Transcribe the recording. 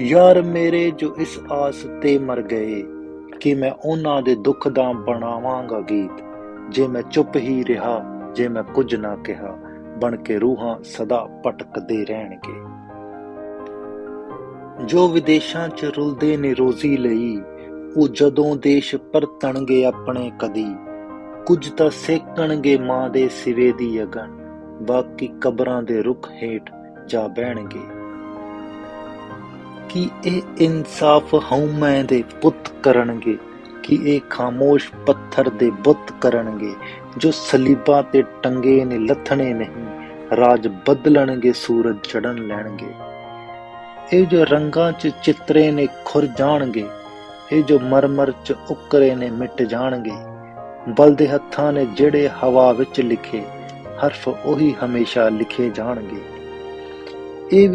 ਯਾਰ ਮੇਰੇ ਜੋ ਇਸ ਆਸ ਤੇ ਮਰ ਗਏ, ਕਿ ਮੈਂ ਉਹਨਾਂ ਦੇ ਦੁੱਖ ਦਾ ਬਣਾਵਾਂਗਾ ਗੀਤ। ਜੇ ਮੈਂ ਚੁੱਪ ਹੀ ਰਿਹਾ, ਜੇ ਮੈਂ ਕੁਝ ਨਾ ਕਿਹਾ, ਬਣ ਕੇ ਰੂਹਾਂ ਸਦਾ ਭਟਕਦੇ ਰਹਿਣਗੇ। ਜੋ ਵਿਦੇਸ਼ਾਂ 'ਚ ਰੁਲਦੇ ਨੇ ਰੋਜ਼ੀ ਲਈ, ਉਹ ਜਦੋਂ ਦੇਸ਼ ਪਰਤਣਗੇ ਆਪਣੇ ਕਦੀ, ਕੁਝ ਤਾਂ ਸੇਕਣਗੇ ਮਾਂ ਦੇ ਸਿਵੇ ਦੀ ਅਗਨ, ਬਾਕੀ ਕਬਰਾਂ ਦੇ ਰੁੱਖ ਹੇਠ ਜਾ ਬਹਿਣਗੇ। ਕਿ ਇਹ ਇਨਸਾਫ ਹਉਮੈ ਦੇ ਪੁੱਤ ਕਰਨਗੇ, ਕਿ ਇਹ ਖਾਮੋਸ਼ ਪੱਥਰ ਦੇ ਬੁੱਤ ਕਰਨਗੇ, ਜੋ ਸਲੀਬਾਂ ਤੇ ਟੰਗੇ ਨੇ, ਲੱਥਣੇ ਨਹੀਂ, ਰਾਜ ਬਦਲਣਗੇ, ਸੂਰਜ ਚੜਨ ਲੈਣਗੇ। ਇਹ ਜੋ ਰੰਗਾਂ 'ਚ ਚਿੱਤਰੇ ਨੇ, ਖੁਰ ਜਾਣਗੇ, ਇਹ ਜੋ ਮਰਮਰ 'ਚ ਉਕਰੇ ਨੇ, ਮਿਟ ਜਾਣਗੇ। ਬਲਦੇ ਹੱਥਾਂ ਨੇ ਜਿਹੜੇ ਹਵਾ ਵਿੱਚ ਲਿਖੇ, ਹਰਫ ਉਹੀ ਹਮੇਸ਼ਾ ਲਿਖੇ ਜਾਣਗੇ। ਇਹ ਵੀ